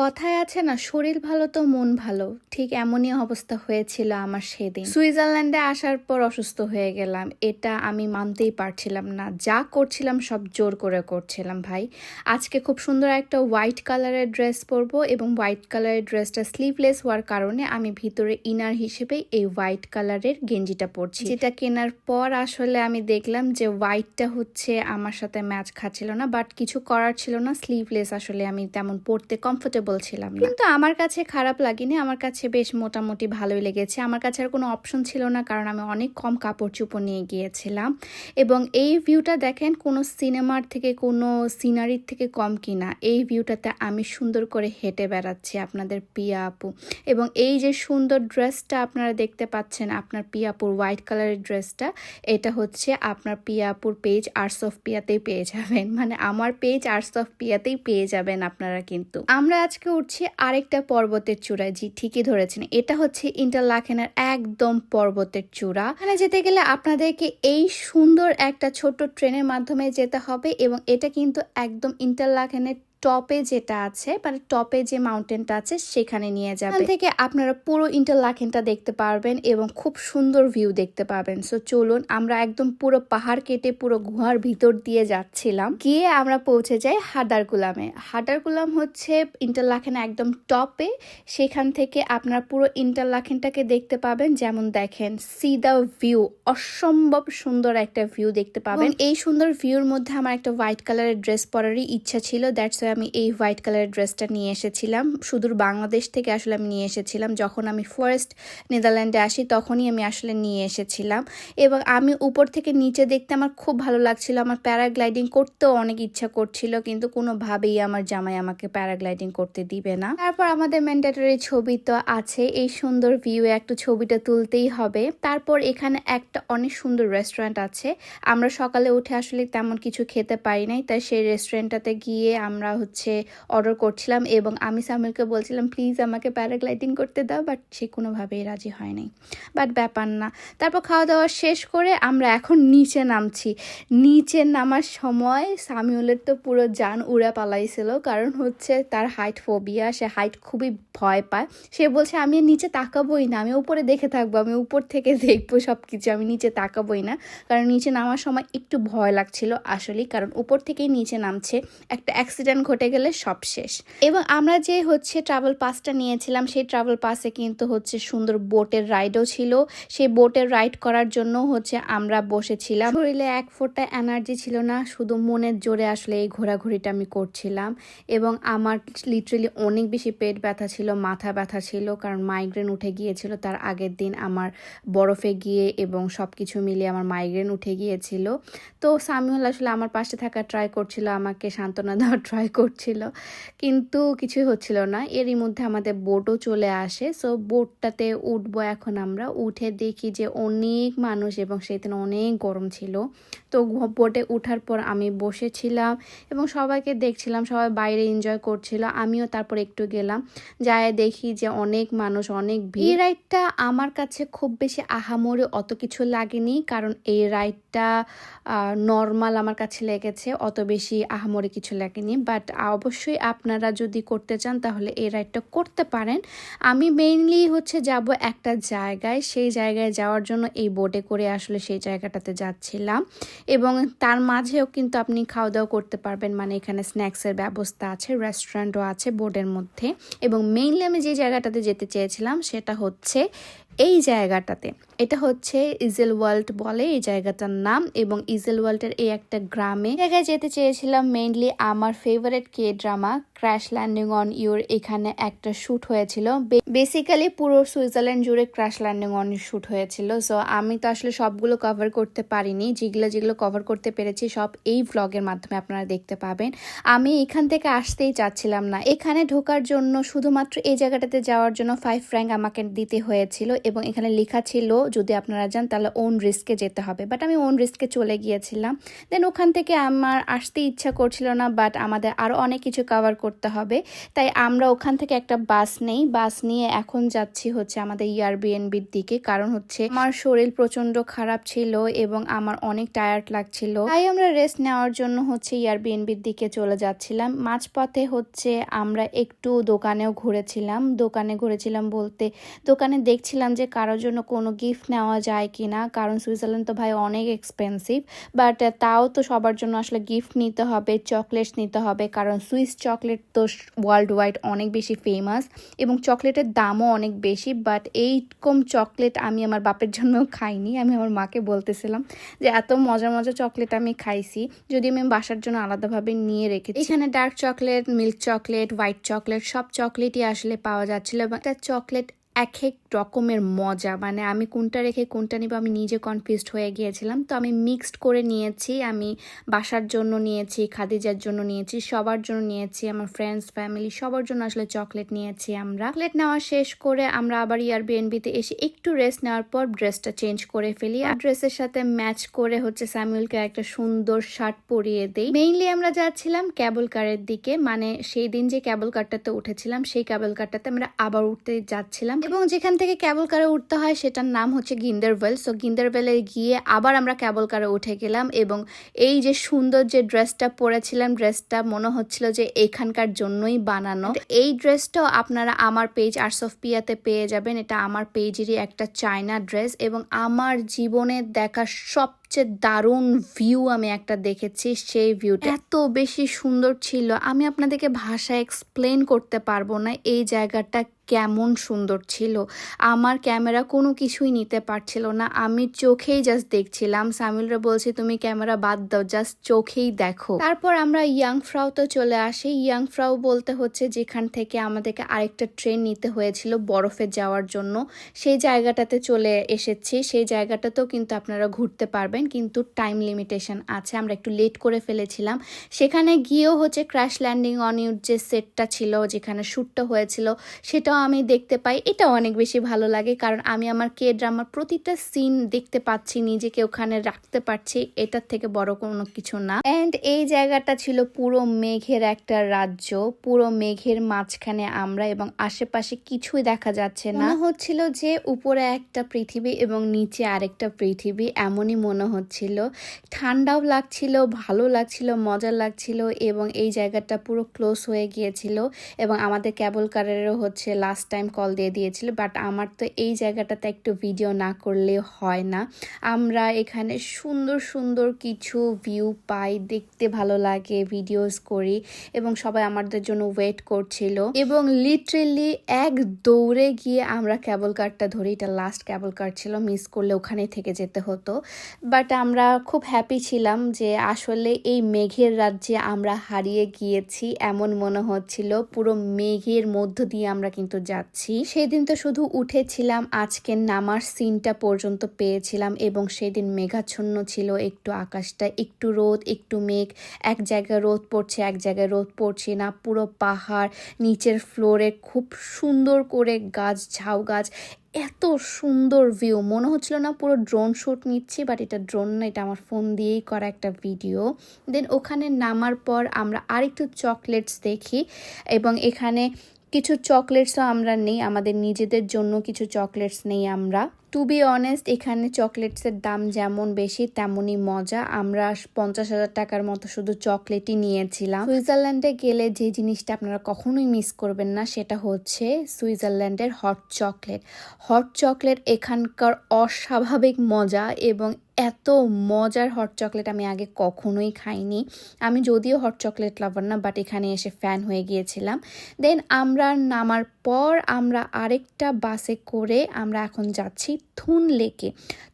কথায় আছে না, শরীর ভালো তো মন ভালো। ঠিক এমনই অবস্থা হয়েছিল আমার সেদিন। সুইজারল্যান্ডে আসার পর অসুস্থ হয়ে গেলাম। এটা আমি মানতেই পারছিলাম না। যা করছিলাম সব জোর করে করছিলাম ভাই। আজকে খুব সুন্দর একটা হোয়াইট কালারের ড্রেস পরবো এবং হোয়াইট কালারের ড্রেসটা স্লিভলেস হওয়ার কারণে আমি ভিতরে ইনার হিসেবে এই হোয়াইট কালারের গেঞ্জিটা পরছি। যেটা কেনার পর আসলে আমি দেখলাম যে হোয়াইটটা হচ্ছে আমার সাথে ম্যাচ খাচ্ছিল না বাট কিছু করার ছিল না। স্লিভলেস আসলে আমি তেমন পরতে কমফোর্টেবল ছিলাম না। কিন্তু আমার কাছে খারাপ লাগেনি, আমার কাছে বেশ মোটামুটি ভালোই লেগেছে। আমার কাছে আর কোনো অপশন ছিল না, কারণ আমি অনেক কম কাপড় চোপড় নিয়ে গিয়েছিলাম। এবং এই ভিউটা দেখেন কোনো সিনেমার থেকে, কোনো সিনারির থেকে কম কিনা। এই ভিউটাতে আমি সুন্দর করে হেঁটে বেড়াচ্ছি আপনাদের পিয়া আপু। এবং এই যে সুন্দর ড্রেসটা আপনারা দেখতে পাচ্ছেন, আপনার পিয়াপুর হোয়াইট কালারের ড্রেসটা এটা হচ্ছে আপনার পিয়াপুর পেজ আর্টস অফ পিয়াতেই পেয়ে যাবেন। মানে আমার পেজ আর্টস অফ পিয়াতেই পেয়ে যাবেন আপনারা কিন্তু। আমরা আজকে উঠছি আরেকটা পর্বতের চূড়ায়। জি, ঠিকই ধরেছেন। এটা হচ্ছে ইন্টারলাখেনের একদম পর্বতের চূড়া। এখানে যেতে গেলে আপনাদেরকে এই সুন্দর একটা ছোট্ট ট্রেনের মাধ্যমে যেতে হবে এবং এটা কিন্তু একদম ইন্টারলাখেনের টপে যেটা আছে মানে টপে যে মাউন্টেনটা আছে সেখানে নিয়ে যাবে। থেকে আপনারা পুরো ইন্টারলাকেনটা দেখতে পারবেন এবং খুব সুন্দর ভিউ দেখতে পাবেন। সো চলুন আমরা একদম পুরো পাহাড় কেটে পুরো গুহার ভিতর দিয়ে যাচ্ছিলাম। গিয়ে আমরা পৌঁছে যাই হাদারকুলামে। হাদারকুলাম হচ্ছে ইন্টারলাকেন একদম টপে। সেখান থেকে আপনারা পুরো ইন্টারলাকেনটাকে দেখতে পাবেন। যেমন দেখেন সি দ্য ভিউ। অসম্ভব সুন্দর একটা ভিউ দেখতে পাবেন। এই সুন্দর ভিউর মধ্যে আমার একটা হোয়াইট কালারের ড্রেস পরারই ইচ্ছা ছিল। দ্যাটস আমি এই হোয়াইট কালারের ড্রেসটা নিয়ে এসেছিলাম। সুদূর বাংলাদেশ থেকে আসলে আমি নিয়ে এসেছিলাম। যখন আমি ফার্স্ট নেদারল্যান্ডে আসি, তখনই আমি আসলে নিয়ে এসেছিলাম। এবং আমি উপর থেকে নিচে দেখতে আমার খুব ভালো লাগছিল। আমার প্যারাগ্লাইডিং করতেও অনেক ইচ্ছা করছিল, কিন্তু কোনোভাবেই আমার জামাই আমাকে প্যারাগ্লাইডিং করতে দিবে না। তারপর আমাদের ম্যান্ডেটরি ছবি তো আছে। এই সুন্দর ভিউ একটু ছবিটা তুলতেই হবে। তারপর এখানে একটা অনেক সুন্দর রেস্টুরেন্ট আছে। আমরা সকালে উঠে আসলে তেমন কিছু খেতে পারি নাই, তাই সেই রেস্টুরেন্টটাতে গিয়ে আমরা হচ্ছে অর্ডার করছিলাম এবং আমি সামিলকে বলছিলাম প্লিজ আমাকে প্যারাগ্লাইডিং করতে দাও। বাট সে কোনোভাবেই রাজি হয় নাই বাট ব্যাপার না। তারপর খাওয়া দাওয়া শেষ করে আমরা এখন নিচে নামছি। নিচে নামার সময় সামিউলের তো পুরো যান উড়ে পালাইছিল। কারণ হচ্ছে তার হাইট ফোবিয়া সে হাইট খুবই ভয় পায়। সে বলছে, আমি নিচে তাকাবোই না। আমি উপরে দেখে থাকব। আমি উপর থেকে দেখব সব কিছু আমি নিচে তাকাবোই না। কারণ নিচে নামার সময় একটু ভয় লাগছিল আসলেই। কারণ উপর থেকেই নিচে নামছে। একটা অ্যাক্সিডেন্ট ঘটে গেলে সব শেষ। এবং আমরা যে হচ্ছে ট্রাভেল পাসটা নিয়েছিলাম, সেই ট্রাভেল পাসে কিন্তু হচ্ছে সুন্দর বোটের রাইডও ছিল। সেই বোটের রাইড করার জন্য হচ্ছে আমরা বসেছিলাম। শরীরে এক ফোঁটা এনার্জি ছিল না, শুধু মনের জোরে আসলে এই ঘোরাঘুরিটা আমি করছিলাম। এবং আমার লিটারেলি অনেক বেশি পেট ব্যথা ছিল, মাথা ব্যথা ছিল, কারণ মাইগ্রেন উঠে গিয়েছিল। তার আগের দিন আমার বরফে গিয়ে এবং সব কিছু মিলিয়ে আমার মাইগ্রেন উঠে গিয়েছিল। তো সামিউল আসলে আমার পাশে থাকা ট্রাই করছিল, আমাকে সান্ত্বনা দেওয়ার ট্রাই করছিল। কিন্তু কিছুই হচ্ছিল না। এরই মধ্যে আমাদের বোটও চলে আসে। সো বোটটাতে উঠবো এখন আমরা। উঠে দেখি যে অনেক মানুষ এবং সেদিন অনেক গরম ছিল। তো বোটে উঠার পর আমি বসেছিলাম এবং সবাইকে দেখছিলাম, সবাই বাইরে এনজয় করছিল। আমিও তারপর একটু গেলাম যায় দেখি যে অনেক মানুষ, অনেক ভিড়। রাইডটা আমার কাছে খুব বেশি আহামরি অত কিছু লাগেনি, কারণ এই রাইডটা নর্মাল আমার কাছে লেগেছে, অত বেশি আহামরি কিছু লাগেনি। বাট অবশ্যই আপনারা যদি করতে চান, তাহলে এই রাইডটা করতে পারেন। আমি মেইনলি হচ্ছে যাব একটা জায়গায়, সেই জায়গায় যাওয়ার জন্য এই বোটে করে আসলে সেই জায়গাটাতে যাচ্ছিলাম। এবং তার মাঝেও কিন্তু আপনি খাওয়া দাওয়া করতে পারবেন। মানে এখানে স্ন্যাক্সের ব্যবস্থা আছে রেস্টুরেন্টও আছে বোর্ডের মধ্যে। এবং মেইনলি আমি যে জায়গাটাতে যেতে চেয়েছিলাম সেটা হচ্ছে এই জায়গাটাতে। এটা হচ্ছে ইজেল ওয়ার্ল্ড বলে এই জায়গাটার নাম এবং ইজেল ওয়ার্ল্ডের এই একটা গ্রামে জায়গায় যেতে চেয়েছিলাম মেইনলি আমার favourite K drama crash landing on you এখানে একটা শ্যুট হয়েছিল। বেসিক্যালি পুরো সুইজারল্যান্ড জুড়ে ক্র্যাশ ল্যান্ডিং অন শ্যুট হয়েছিল। সো আমি তো আসলে সবগুলো কভার করতে পারিনি। যেগুলো যেগুলো কভার করতে পেরেছি সব এই ভ্লগের মাধ্যমে আপনারা দেখতে পাবেন। আমি এখান থেকে আসতেই চাচ্ছিলাম না। এখানে ঢোকার জন্য শুধুমাত্র এই জায়গাটাতে যাওয়ার জন্য ফাইভ ফ্র্যাঙ্ক আমাকে দিতে হয়েছিল। এবং এখানে লেখা ছিল, যদি আপনারা যান, তাহলে ওন রিস্কে যেতে হবে। বাট আমি ওন রিস্কে চলে গিয়েছিলাম। দেন ওখান থেকে আমার আসতে ইচ্ছা করছিল না বাট আমাদের আরও অনেক কিছু কভার করতে হবে। তাই আমরা ওখান থেকে একটা বাস নেই। বাস নিয়ে এখন যাচ্ছি হচ্ছে আমাদের ইয়ারবিএনবির দিকে। কারণ হচ্ছে আমার শরীর প্রচণ্ড খারাপ ছিল এবং আমার অনেক টায়ার্ড লাগছিল। তাই আমরা রেস্ট নেওয়ার জন্য হচ্ছে ইয়ারবিএনবির দিকে চলে যাচ্ছিলাম। মাঝপথে হচ্ছে আমরা একটু দোকানেও ঘুরেছিলাম। দোকানে ঘুরেছিলাম বলতে দোকানে দেখছিলাম যে কারোর জন্য কোনো গিফট নেওয়া যায় কি না কারণ সুইজারল্যান্ড তো ভাই অনেক এক্সপেন্সিভ বাট তাও তো সবার জন্য আসলে গিফট নিতে হবে চকলেটস নিতে হবে, কারণ সুইস চকলেট তো ওয়ার্ল্ড ওয়াইড অনেক বেশি ফেমাস এবং চকলেটের দামও অনেক বেশি বাট এইরকম চকলেট আমি আমার বাপের জন্য খাইনি, আমি আমার মাকে বলতেছিলাম যে এত মজার মজা চকলেট আমি খাইছি, যদি আমি বাসার জন্য আলাদাভাবে নিয়ে রেখেছি। এখানে dark chocolate milk chocolate white chocolate সব চকলেটই আসলে পাওয়া যাচ্ছিল এবং একটা চকলেট এক এক রকমের মজা। মানে আমি কোনটা রেখে কোনটা নিব আমি নিজে কনফিউজড হয়ে গিয়েছিলাম। তো আমি মিক্সড করে নিয়েছি। আমি বাসার জন্য নিয়েছি, খাদিজার জন্য নিয়েছি, সবার জন্য নিয়েছি, আমার ফ্রেন্ডস ফ্যামিলি সবার জন্য আসলে চকলেট নিয়েছি আমরা। চকলেট নেওয়া শেষ করে আমরা আবার ইয়ার বিএনবিতে এসে একটু রেস্ট নেওয়ার পর ড্রেসটা চেঞ্জ করে ফেলি। আর ড্রেসের সাথে ম্যাচ করে হচ্ছে স্যামুয়েলকে একটা সুন্দর শার্ট পরিয়ে দেই। মেইনলি আমরা যাচ্ছিলাম ক্যাবল কারের দিকে। মানে সেই দিন যে ক্যাবল কারটাতে উঠেছিলাম, সেই ক্যাবল কারটাতে আমরা আবার উঠতে যাচ্ছিলাম। এবং যেখান থেকে ক্যাবল কারে উঠতে হয় সেটার নাম হচ্ছে গিন্দারভেল সো গিন্দারভেলে গিয়ে আবার আমরা ক্যাবল কারে উঠে গেলাম এবং এই যে সুন্দর যে ড্রেসটা পরেছিলাম, ড্রেসটা মনে হচ্ছিল যে এখানকার জন্যই বানানো। এই ড্রেসটাও আপনারা আমার পেজ আর্টস অফ পিয়াতে পেয়ে যাবেন। এটা আমার পেজেরই একটা চায়না ড্রেস এবং আমার জীবনে দেখা সব সবচেয়ে দারুণ ভিউ আমি একটা দেখেছি, সেই ভিউটা এত বেশি সুন্দর ছিল, আমি আপনাদেরকে ভাষা এক্সপ্লেন করতে পারব না এই জায়গাটা কেমন সুন্দর ছিল। আমার ক্যামেরা কোনো কিছুই নিতে পারছিল না, আমি চোখেই জাস্ট দেখছিলাম। সামিলরা বলছে, তুমি ক্যামেরা বাদ দাও জাস্ট চোখেই দেখো। তারপর আমরা ইয়াং ফ্রাও তো চলে আসি। ইয়াং ফ্রাও বলতে হচ্ছে যেখান থেকে আমাদেরকে আরেকটা ট্রেন নিতে হয়েছিল বরফে যাওয়ার জন্য। সেই জায়গাটাতে চলে এসেছি, সেই জায়গাটাতেও কিন্তু আপনারা ঘুরতে পারবেন। কিন্তু টাইম লিমিটেশন আছে, আমরা একটু লেট করে ফেলেছিলাম। সেখানে গিয়েও হচ্ছে ক্র্যাশ ল্যান্ডিং অন ইউর যে সেটটা ছিল, যেখানে শ্যুটটা হয়েছিল, সেটাও আমি দেখতে পাই। এটা অনেক বেশি ভালো লাগে, কারণ আমি আমার কে ড্রামার প্রতিটা সিন দেখতে পাচ্ছি, নিজেকে ওখানে রাখতে পারছি, এটার থেকে বড় কোনো কিছু না। অ্যান্ড এই জায়গাটা ছিল পুরো মেঘের একটা রাজ্য, পুরো মেঘের মাঝখানে আমরা এবং আশেপাশে কিছুই দেখা যাচ্ছে না। হচ্ছিল যে উপরে একটা পৃথিবী এবং নিচে আরেকটা পৃথিবী, এমনই মনে হচ্ছিল। ঠান্ডাও লাগছিল, ভালো লাগছিল মজা লাগছিল এবং এই জায়গাটা পুরো ক্লোজ হয়ে গিয়েছিল এবং আমাদের ক্যাবল কারেরও হচ্ছে লাস্ট টাইম কল দিয়ে দিয়েছিল বাট আমার তো এই জায়গাটাতে একটু ভিডিও না করলে হয় না। আমরা এখানে সুন্দর সুন্দর কিছু ভিউ পাই, দেখতে ভালো লাগে ভিডিওস করি এবং সবাই আমাদের জন্য ওয়েট করছিল এবং লিটারেলি এক দৌড়ে গিয়ে আমরা ক্যাবল কারটা ধরি, এটা লাস্ট ক্যাবল কার ছিল মিস করলে ওখানে থেকে যেতে হতো। বাট আমরা খুব হ্যাপি ছিলাম যে আসলে এই মেঘের রাজ্যে আমরা হারিয়ে গিয়েছি, এমন মনে হচ্ছিল। পুরো মেঘের মধ্য দিয়ে আমরা কিন্তু যাচ্ছি। সেদিন তো শুধু উঠেছিলাম, আজকে নামার সিনটা পর্যন্ত পেয়েছিলাম এবং সেদিন মেঘাচ্ছন্ন ছিল, একটু আকাশটা, একটু রোদ, একটু মেঘ। এক জায়গায় রোদ পড়ছে, এক জায়গায় রোদ পড়ছে না। পুরো পাহাড়, নিচের ফ্লোরে খুব সুন্দর করে গাছ, ঝাউ গাছ এত সুন্দর ভিউ মনে হচ্ছিল না পুরো ড্রোন শ্যুট নিচ্ছি বাট এটা ড্রোন না, এটা আমার ফোন দিয়েই করা একটা ভিডিও দেন ওখানে নামার পর আমরা আরেকটু চকলেটস দেখি, এবং এখানে কিছু চকলেটসও আমরা নেই, আমাদের নিজেদের জন্য কিছু চকলেটস নেই আমরা। টু বি অনেস্ট এখানে চকলেটসের দাম যেমন বেশি, তেমনই মজা। আমরা পঞ্চাশ হাজার টাকার মতো শুধু চকলেটই নিয়েছিলাম। সুইজারল্যান্ডে গেলে যে জিনিসটা আপনারা কখনোই মিস করবেন না, সেটা হচ্ছে সুইজারল্যান্ডের হট চকলেট হট চকলেট এখানকার অস্বাভাবিক মজা এবং এত মজার হট চকলেট আমি আগে কখনোই খাইনি। আমি যদিও হট চকলেট লাভার না বাট এখানে এসে ফ্যান হয়ে গিয়েছিলাম। দেন আমরা নামার পর আমরা আরেকটা বাসে করে আমরা এখন যাচ্ছি থুন লেকে।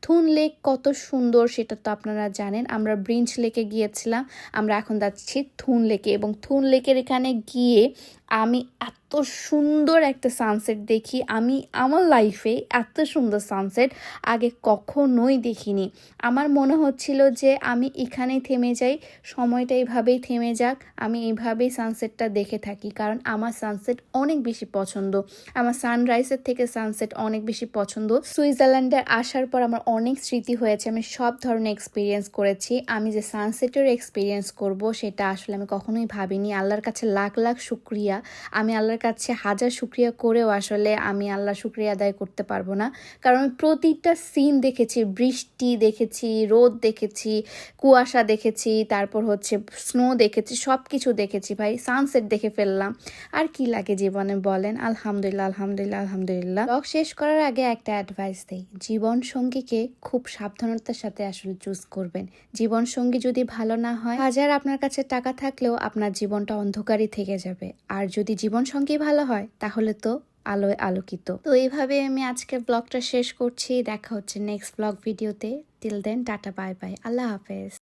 থুন লেক কত সুন্দর সেটা তো আপনারা জানেন। আমরা ব্রিঞ্চ লেকে গিয়েছিলাম, আমরা এখন যাচ্ছি থুন লেকে এবং থুন লেকের এখানে গিয়ে আমি এত সুন্দর একটা সানসেট দেখি। আমি, আমার লাইফে এত সুন্দর সানসেট আগে কখনোই দেখিনি। আমার মনে হচ্ছিল যে আমি এখানেই থেমে যাই, সময়টা এইভাবেই থেমে যাক, আমি এইভাবেই সানসেটটা দেখে থাকি। কারণ আমার সানসেট অনেক বেশি পছন্দ। আমার সানরাইজের থেকে সানসেট অনেক বেশি পছন্দ। সুইজারল্যান্ডে আসার পর আমার অনেক স্মৃতি হয়েছে। আমি সব ধরনের এক্সপিরিয়েন্স করেছি। আমি যে সানসেটের এক্সপিরিয়েন্স করব, সেটা আসলে আমি কখনোই ভাবিনি। আল্লাহর কাছে লাখ লাখ শুক্রিয়া। আমি আল্লাহর কাছে হাজার শুক্রিয়া করেও আসলে আমি আল্লাহ শুক্রিয়া আদায় করতে পারব না। কারণ প্রতিটা সিন দেখেছি, বৃষ্টি দেখেছি, রোদ দেখেছি, কুয়াশা দেখেছি, তারপর হচ্ছে স্নো দেখেছি সব কিছু দেখেছি ভাই, সানসেট দেখে ফেললাম। আর কি লাগে জীবনে বলেন? আলহামদুলিল্লাহ আলহামদুলিল্লাহ আলহামদুলিল্লাহ। ব্লগ শেষ করার আগে একটা অ্যাডভাইস দেই। জীবন সঙ্গীকে খুব সাবধানতার সাথে আসলে চুজ করবেন। জীবন সঙ্গী যদি ভালো না হয়, হাজার আপনার কাছে টাকা থাকলেও আপনার জীবনটা অন্ধকারই থেকে যাবে। আর যদি জীবন সঙ্গী ভালো হয়, তাহলে তো আলোয় আলোকিত। তো এইভাবে আমি আজকের ব্লগটা শেষ করছি। দেখা হচ্ছে নেক্সট ব্লগ ভিডিওতে। Till then tata bye bye আল্লাহ হাফেজ।